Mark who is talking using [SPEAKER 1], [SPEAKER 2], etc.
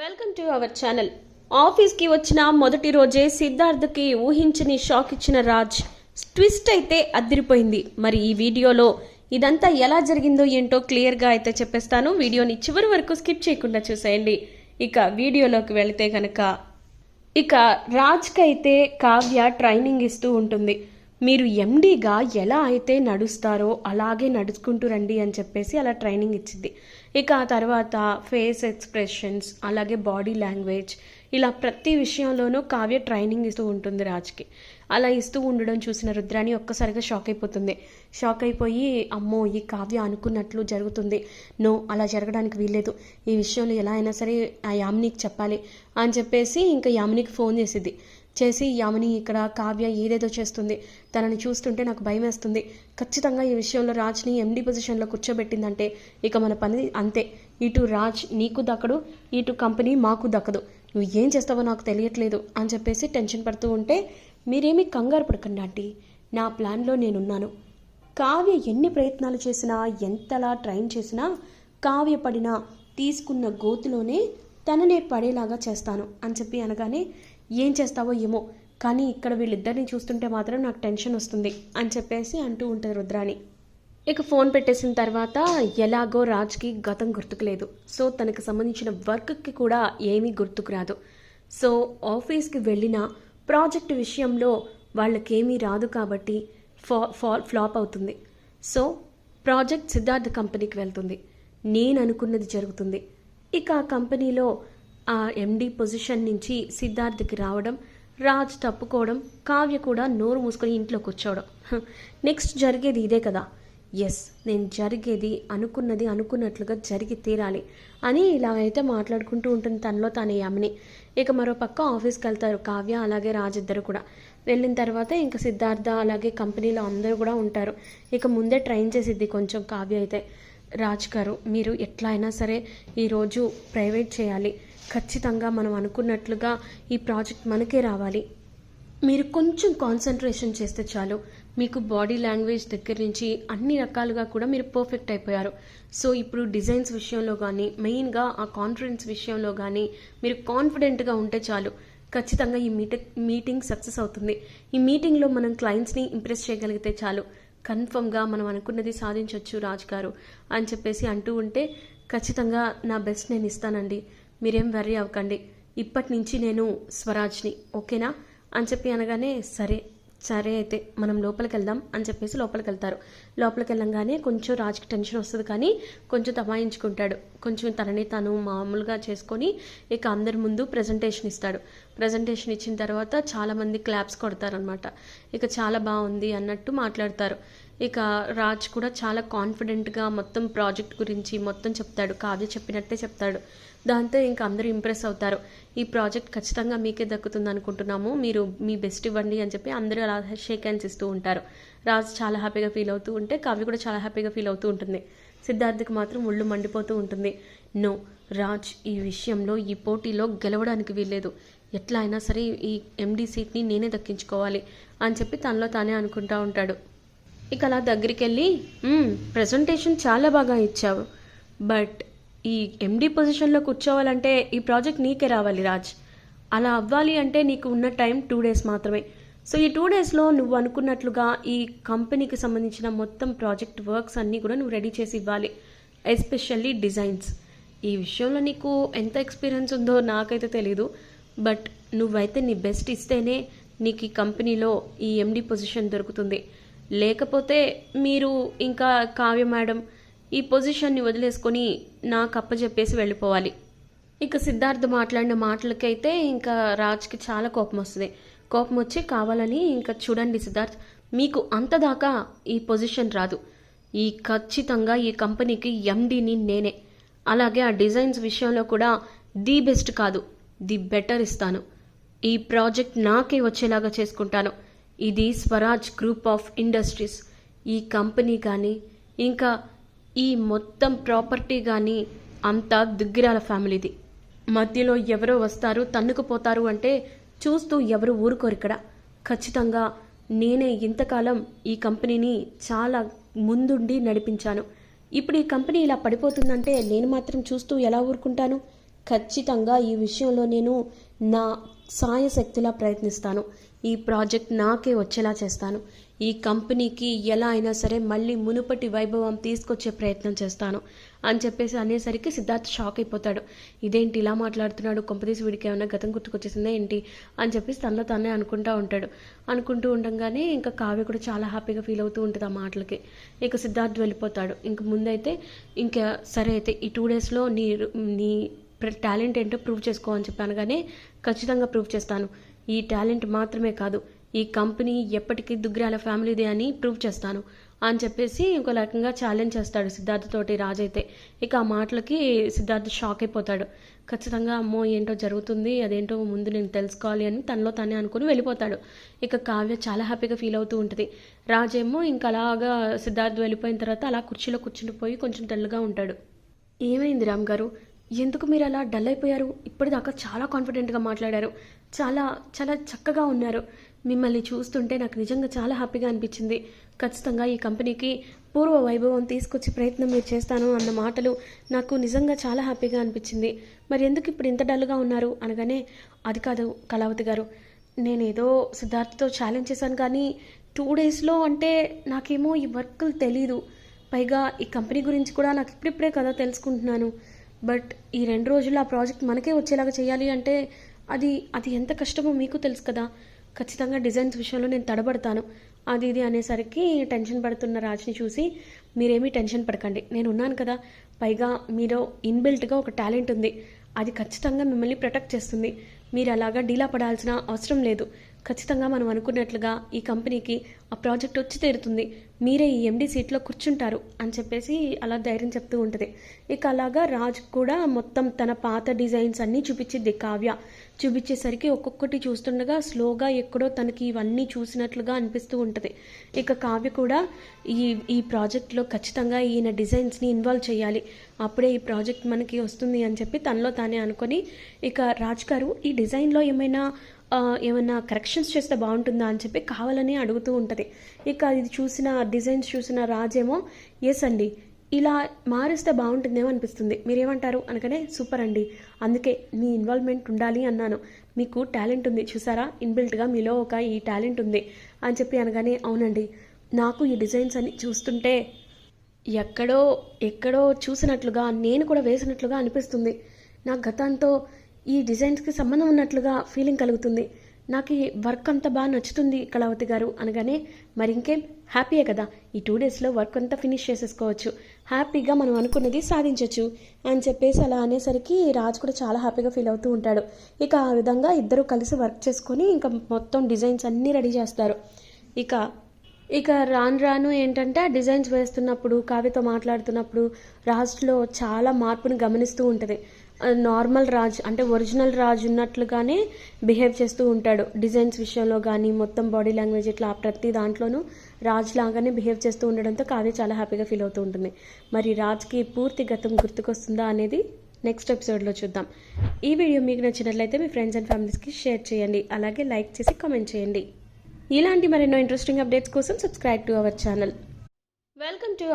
[SPEAKER 1] Welcome to our channel. ఆఫీస్కి వచ్చిన మొదటి రోజే సిద్ధార్థకి ఊహించని షాక్ ఇచ్చిన రాజ్ ట్విస్ట్ అయితే అదిరిపోయింది మరి ఈ వీడియోలో ఇదంతా ఎలా జరిగిందో ఏంటో క్లియర్గా అయితే చెప్పేస్తాను. వీడియోని చివరి వరకు స్కిప్ చేయకుండా చూసేయండి. ఇక వీడియోలోకి వెళితే కనుక ఇక రాజ్కి అయితే కావ్య ట్రైనింగ్ ఇస్తూ ఉంటుంది. మీరు ఎండీగా ఎలా అయితే నడుస్తారో అలాగే నడుచుకుంటూ రండి అని చెప్పేసి అలా ట్రైనింగ్ ఇచ్చింది. ఇక ఆ తర్వాత ఫేస్ ఎక్స్ప్రెషన్స్ అలాగే బాడీ లాంగ్వేజ్ ఇలా ప్రతి విషయంలోనూ కావ్య ట్రైనింగ్ ఇస్తూ ఉంటుంది రాజ్కి. అలా ఇస్తూ ఉండడం చూసిన రుద్రాని ఒక్కసారిగా షాక్ అయిపోతుంది. షాక్ అయిపోయి అమ్మో ఈ కావ్య అనుకున్నట్లు జరుగుతుంది. నో అలా జరగడానికి వీల్లేదు. ఈ విషయంలో ఎలా అయినా సరే ఆ యామినికి చెప్పాలి అని చెప్పేసి ఇంకా యామినికి ఫోన్ చేసిద్ది చేసి యామిని ఇక్కడ కావ్య ఏదేదో చేస్తుంది. తనని చూస్తుంటే నాకు భయం వేస్తుంది ఖచ్చితంగా ఈ విషయంలో రాజ్ని ఎండి పొజిషన్లో కూర్చోబెట్టిందంటే ఇక మన పని అంతే. ఇటు రాజ్ నీకు దక్కడు ఇటు కంపెనీ మాకు దక్కదు. నువ్వు ఏం చేస్తావో నాకు తెలియట్లేదు అని చెప్పేసి టెన్షన్ పడుతూ ఉంటే మీరేమీ కంగారు పడకండి ఆంటీ. నా ప్లాన్లో నేనున్నాను. కావ్య ఎన్ని ప్రయత్నాలు చేసినా ఎంతలా ట్రైన్ చేసినా కావ్య పడిన తీసుకున్న గోతులోనే తననే పడేలాగా చేస్తాను అని చెప్పి అనగానే ఏం చేస్తావో ఏమో. కానీ ఇక్కడ వీళ్ళిద్దరిని చూస్తుంటే మాత్రం నాకు టెన్షన్ వస్తుంది అని చెప్పేసి అంటూ ఉంటుంది రుద్రాణి. ఇక ఫోన్ పెట్టేసిన తర్వాత ఎలాగో రాజ్కి గతం గుర్తుకు లేదు సో తనకు సంబంధించిన వర్క్కి కూడా ఏమీ గుర్తుకు రాదు. సో ఆఫీస్కి వెళ్ళిన ప్రాజెక్ట్ విషయంలో వాళ్ళకేమీ రాదు కాబట్టి ఫా ఫా ఫ్లాప్ అవుతుంది. సో ప్రాజెక్ట్ సిద్ధార్థ కంపెనీకి వెళ్తుంది. నేను అనుకున్నది జరుగుతుంది. ఇక ఆ కంపెనీలో ఆ ఎండి పొజిషన్ నుంచి సిద్ధార్థకి రావడం రాజ్ తప్పుకోవడం కావ్య కూడా నోరు మూసుకొని ఇంట్లో కూర్చోవడం నెక్స్ట్ జరిగేది ఇదే కదా. ఎస్ నేను జరిగేది అనుకున్నది అనుకున్నట్లుగా జరిగి తీరాలి అని ఇలాగైతే మాట్లాడుకుంటూ ఉంటుంది తనలో తానే యామిని. ఇక మరో పక్క ఆఫీస్కి వెళ్తారు కావ్య అలాగే రాజ్ ఇద్దరు కూడా. వెళ్ళిన తర్వాత ఇంకా సిద్ధార్థ అలాగే కంపెనీలో అందరూ కూడా ఉంటారు. ఇక ముందే ట్రైన్ చేసిద్ది కొంచెం కావ్య అయితే. రాజ్ గారు మీరు ఎట్లా అయినా సరే ఈరోజు ప్రైవేట్ చేయాలి. ఖచ్చితంగా మనం అనుకున్నట్లుగా ఈ ప్రాజెక్ట్ మనకే రావాలి. మీరు కొంచెం కాన్సన్ట్రేషన్ చేస్తే చాలు. మీకు బాడీ లాంగ్వేజ్ దగ్గర నుంచి అన్ని రకాలుగా కూడా మీరు పర్ఫెక్ట్ అయిపోయారు. సో ఇప్పుడు డిజైన్స్ విషయంలో కానీ మెయిన్గా ఆ కాన్ఫిడెన్స్ విషయంలో కానీ మీరు కాన్ఫిడెంట్గా ఉంటే చాలు. ఖచ్చితంగా ఈ మీట మీటింగ్ సక్సెస్ అవుతుంది. ఈ మీటింగ్లో మనం క్లయింట్స్ని ఇంప్రెస్ చేయగలిగితే చాలు. కన్ఫర్మ్గా మనం అనుకున్నది సాధించవచ్చు రాజ్ గారు అని చెప్పేసి అంటూ ఉంటే ఖచ్చితంగా నా బెస్ట్ నేను ఇస్తానండి. మీరేం వర్రీ అవ్వకండి. ఇప్పటి నుంచి నేను స్వరాజ్ని ఓకేనా? అని చెప్పి అనగానే సరే. సరే అయితే మనం లోపలికి వెళ్దాం అని చెప్పేసి లోపలికి వెళ్తారు లోపలికి వెళ్ళంగానే కొంచెం రాజుకి టెన్షన్ వస్తుంది కానీ కొంచెం తమాయించుకుంటాడు. కొంచెం తనని తను మామూలుగా చేసుకొని ఇక అందరి ముందు ప్రజెంటేషన్ ఇస్తాడు. ప్రజెంటేషన్ ఇచ్చిన తర్వాత చాలామంది క్లాప్స్ కొడతారనమాట ఇక చాలా బాగుంది అన్నట్టు మాట్లాడతారు. ఇక రాజ్ కూడా చాలా కాన్ఫిడెంట్గా మొత్తం ప్రాజెక్ట్ గురించి మొత్తం చెప్తాడు కావ్య చెప్పినట్టే చెప్తాడు. దాంతో ఇంకా అందరూ ఇంప్రెస్ అవుతారు. ఈ ప్రాజెక్ట్ ఖచ్చితంగా మీకే దక్కుతుంది అనుకుంటున్నాము. మీరు మీ బెస్ట్ ఇవ్వండి అని చెప్పి అందరూ అలా షేక్ హ్యాండ్స్ ఇస్తూ ఉంటారు. రాజ్ చాలా హ్యాపీగా ఫీల్ అవుతూ ఉంటే కావ్య కూడా చాలా హ్యాపీగా ఫీల్ అవుతూ ఉంటుంది. సిద్ధార్థకి మాత్రం ఒళ్ళు మండిపోతూ ఉంటుంది. నో రాజ్ ఈ విషయంలో ఈ పోటీలో గెలవడానికి వీల్లేదు. ఎట్లా అయినా సరే ఈ ఎండీ సీట్ని నేనే దక్కించుకోవాలి అని చెప్పి తనలో తానే అనుకుంటా ఉంటాడు. ఇక అలా దగ్గరికి వెళ్ళి ప్రజెంటేషన్ చాలా బాగా ఇచ్చావు. బట్ ఈ ఎండి పొజిషన్లో కూర్చోవాలంటే ఈ ప్రాజెక్ట్ నీకే రావాలి రాజ్. అలా అవ్వాలి అంటే నీకు ఉన్న టైం టూ డేస్ మాత్రమే. సో ఈ టూ డేస్లో నువ్వు అనుకున్నట్లుగా ఈ కంపెనీకి సంబంధించిన మొత్తం ప్రాజెక్ట్ వర్క్స్ అన్నీ కూడా నువ్వు రెడీ చేసి ఇవ్వాలి ఎస్పెషల్లీ డిజైన్స్. ఈ విషయంలో నీకు ఎంత ఎక్స్పీరియన్స్ ఉందో నాకైతే తెలీదు. బట్ నువ్వైతే నీ బెస్ట్ ఇస్తేనే నీకు ఈ కంపెనీలో ఈ ఎండి పొజిషన్ దొరుకుతుంది. లేకపోతే మీరు ఇంకా కావ్య మేడం ఈ పొజిషన్ని వదిలేసుకొని నాకు అప్పచెప్పేసి వెళ్ళిపోవాలి. ఇక సిద్ధార్థ్ మాట్లాడిన మాటలకైతే ఇంకా రాజ్కి చాలా కోపం వస్తుంది. కోపం వచ్చి కావాలని ఇంకా చూడండి సిద్ధార్థ్ మీకు అంతదాకా ఈ పొజిషన్ రాదు. ఈ ఖచ్చితంగా ఈ కంపెనీకి ఎండీని నేనే. అలాగే ఆ డిజైన్స్ విషయంలో కూడా ది బెస్ట్ కాదు ది బెటర్ ఇస్తాను. ఈ ప్రాజెక్ట్ నాకే వచ్చేలాగా చేసుకుంటాను. ఇది స్వరాజ్ గ్రూప్ ఆఫ్ ఇండస్ట్రీస్. ఈ కంపెనీ కానీ ఇంకా ఈ మొత్తం ప్రాపర్టీ కానీ అంతా దుగ్గిరాల ఫ్యామిలీది. మధ్యలో ఎవరో వస్తారు తన్నుకుపోతారు అంటే చూస్తూ ఎవరు ఊరుకోరు ఇక్కడ. ఖచ్చితంగా నేనే ఇంతకాలం ఈ కంపెనీని చాలా ముందుండి నడిపించాను. ఇప్పుడు ఈ కంపెనీ ఇలా పడిపోతుందంటే నేను మాత్రం చూస్తూ ఎలా ఊరుకుంటాను? ఖచ్చితంగా ఈ విషయంలో నేను నా సాయశక్తిలా ప్రయత్నిస్తాను. ఈ ప్రాజెక్ట్ నాకే వచ్చేలా చేస్తాను. ఈ కంపెనీకి ఎలా అయినా సరే మళ్ళీ మునుపటి వైభవం తీసుకొచ్చే ప్రయత్నం చేస్తాను అని చెప్పేసి అనేసరికి సిద్ధార్థ్ షాక్ అయిపోతాడు. ఇదేంటి ఇలా మాట్లాడుతున్నాడు? కొంపదీసి వీడికి ఏమైనా గతం గుర్తుకొచ్చేసిందా ఏంటి? అని చెప్పేసి తనలో తానే అనుకుంటూ ఉంటాడు. అనుకుంటూ ఉండగానే ఇంకా కావ్య కూడా చాలా హ్యాపీగా ఫీల్ అవుతూ ఉంటుంది ఆ మాటలకి. ఇక సిద్ధార్థ్ వెళ్ళిపోతాడు. ఇంక ముందైతే ఇంకా సరే అయితే ఈ టూ డేస్లో నీ నీ టాలెంట్ ఏంటో ప్రూవ్ చేసుకో అని చెప్పాను కానీ ఖచ్చితంగా ప్రూవ్ చేస్తాను. ఈ టాలెంట్ మాత్రమే కాదు ఈ కంపెనీ ఎప్పటికీ దుగ్గ్రాల ఫ్యామిలీదే అని ప్రూవ్ చేస్తాను అని చెప్పేసి ఇంకో రకంగా ఛాలెంజ్ చేస్తాడు సిద్ధార్థ్ తోటి రాజైతే ఇక ఆ మాటలకి సిద్ధార్థ్ షాక్ అయిపోతాడు. ఖచ్చితంగా అమ్మో ఏంటో జరుగుతుంది అదేంటో ముందు నేను తెలుసుకోవాలి అని తనలో తనే అనుకుని వెళ్ళిపోతాడు. ఇక కావ్య చాలా హ్యాపీగా ఫీల్ అవుతూ ఉంటుంది. రాజేమో ఇంకా అలాగా సిద్ధార్థ్ వెళ్ళిపోయిన తర్వాత అలా కుర్చీలో కూర్చుని పోయి కొంచెం డల్గా ఉంటాడు. ఏమైంది రామ్ గారు? ఎందుకు మీరు అలా డల్ అయిపోయారు? ఇప్పటిదాకా చాలా కాన్ఫిడెంట్గా మాట్లాడారు. చాలా చాలా చక్కగా ఉన్నారు. మిమ్మల్ని చూస్తుంటే నాకు నిజంగా చాలా హ్యాపీగా అనిపించింది. ఖచ్చితంగా ఈ కంపెనీకి పూర్వ వైభవం తీసుకొచ్చే ప్రయత్నం మీరు చేస్తాను అన్న మాటలు నాకు నిజంగా చాలా హ్యాపీగా అనిపించింది. మరి ఎందుకు ఇప్పుడు ఇంత డల్గా ఉన్నారు? అనగానే అది కాదు కళావతి గారు నేనేదో సిద్ధార్థతో ఛాలెంజ్ చేశాను కానీ టూ డేస్లో అంటే నాకేమో ఈ వర్కులు తెలీదు. పైగా ఈ కంపెనీ గురించి కూడా నాకు ఇప్పుడిప్పుడే కదా తెలుసుకుంటున్నాను. బట్ ఈ రెండు రోజుల్లో ఆ ప్రాజెక్ట్ మనకే వచ్చేలాగా చేయాలి అంటే అది అది ఎంత కష్టమో మీకు తెలుసు కదా. ఖచ్చితంగా డిజైన్స్ విషయంలో నేను తడబడతాను. అది ఇది అనేసరికి టెన్షన్ పడుతున్న రాజ్ని చూసి మీరేమీ టెన్షన్ పడకండి. నేను ఉన్నాను కదా. పైగా మీరు ఇన్బిల్ట్గా ఒక టాలెంట్ ఉంది. అది ఖచ్చితంగా మిమ్మల్ని ప్రొటెక్ట్ చేస్తుంది. మీరు అలాగా డీలా పడాల్సిన అవసరం లేదు. ఖచ్చితంగా మనం అనుకున్నట్లుగా ఈ కంపెనీకి ఆ ప్రాజెక్ట్ వచ్చి తీరుతుంది. మీరే ఈ ఎండి సీట్లో కూర్చుంటారు అని చెప్పేసి అలా ధైర్యం చెప్తూ ఉంటుంది. ఇక అలాగా రాజ్ కూడా మొత్తం తన పాత డిజైన్స్ అన్నీ చూపించింది కావ్య. చూపించేసరికి ఒక్కొక్కటి చూస్తుండగా స్లోగా ఎక్కడో తనకి ఇవన్నీ చూసినట్లుగా అనిపిస్తూ ఉంటుంది. ఇక కావ్య కూడా ఈ ఈ ప్రాజెక్ట్లో ఖచ్చితంగా ఈయన డిజైన్స్ని ఇన్వాల్వ్ చేయాలి. అప్పుడే ఈ ప్రాజెక్ట్ మనకి వస్తుంది అని చెప్పి తనలో తానే అనుకొని ఇక రాజ్ గారు ఈ డిజైన్లో ఏమైనా ఏమన్నా ఏమైనా కరెక్షన్స్ చేస్తే బాగుంటుందా అని చెప్పి కావాలని అడుగుతూ ఉంటుంది. ఇక ఇది చూసిన డిజైన్స్ చూసిన రాజేమో ఎస్ అండి ఇలా మారిస్తే బాగుంటుందేమో అనిపిస్తుంది. మీరేమంటారు? అనగానే సూపర్ అండి. అందుకే మీ ఇన్వాల్వ్మెంట్ ఉండాలి అన్నాను. మీకు టాలెంట్ ఉంది. చూసారా? ఇన్బిల్ట్గా మీలో ఒక ఈ టాలెంట్ ఉంది. అని చెప్పి అనగానే అవునండి. నాకు ఈ డిజైన్స్ అన్ని చూస్తుంటే ఎక్కడో ఎక్కడో చూసినట్లుగా నేను కూడా వేసినట్లుగా అనిపిస్తుంది. నా గతంతో ఈ డిజైన్స్కి సంబంధం ఉన్నట్లుగా ఫీలింగ్ కలుగుతుంది. నాకు ఈ వర్క్ అంతా బాగా నచ్చుతుంది కళావతి గారు అనగానే మరి ఇంకేం? హ్యాపీయే కదా? ఈ టూ డేస్లో వర్క్ అంతా ఫినిష్ చేసేసుకోవచ్చు. హ్యాపీగా మనం అనుకున్నది సాధించవచ్చు అని చెప్పేసి అలా అనేసరికి రాజు కూడా చాలా హ్యాపీగా ఫీల్ అవుతూ ఉంటాడు. ఇక ఆ విధంగా ఇద్దరు కలిసి వర్క్ చేసుకొని ఇంకా మొత్తం డిజైన్స్ అన్నీ రెడీ చేస్తారు. ఇక ఇక రాను రాను ఏంటంటే డిజైన్స్ వేస్తున్నప్పుడు కావ్యతో మాట్లాడుతున్నప్పుడు రాజులో చాలా మార్పును గమనిస్తూ ఉంటుంది. నార్మల్ రాజ్ అంటే ఒరిజినల్ రాజ్ ఉన్నట్లుగానే బిహేవ్ చేస్తూ ఉంటాడు. డిజైన్స్ విషయంలో కానీ మొత్తం బాడీ లాంగ్వేజ్ ఇట్లా ప్రతి దాంట్లోనూ రాజ్ లాగానే బిహేవ్ చేస్తూ ఉండడంతో కావ్య చాలా హ్యాపీగా ఫీల్ అవుతూ ఉంటుంది. మరి రాజ్కి పూర్తి గతం గుర్తుకొస్తుందా అనేది నెక్స్ట్ ఎపిసోడ్లో చూద్దాం. ఈ వీడియో మీకు నచ్చినట్లయితే మీ ఫ్రెండ్స్ అండ్ ఫ్యామిలీస్కి షేర్ చేయండి. అలాగే లైక్ చేసి కామెంట్ చేయండి. ఇలాంటి మరెన్నో ఇంట్రెస్టింగ్ అప్డేట్స్ కోసం subscribe to our channel welcome to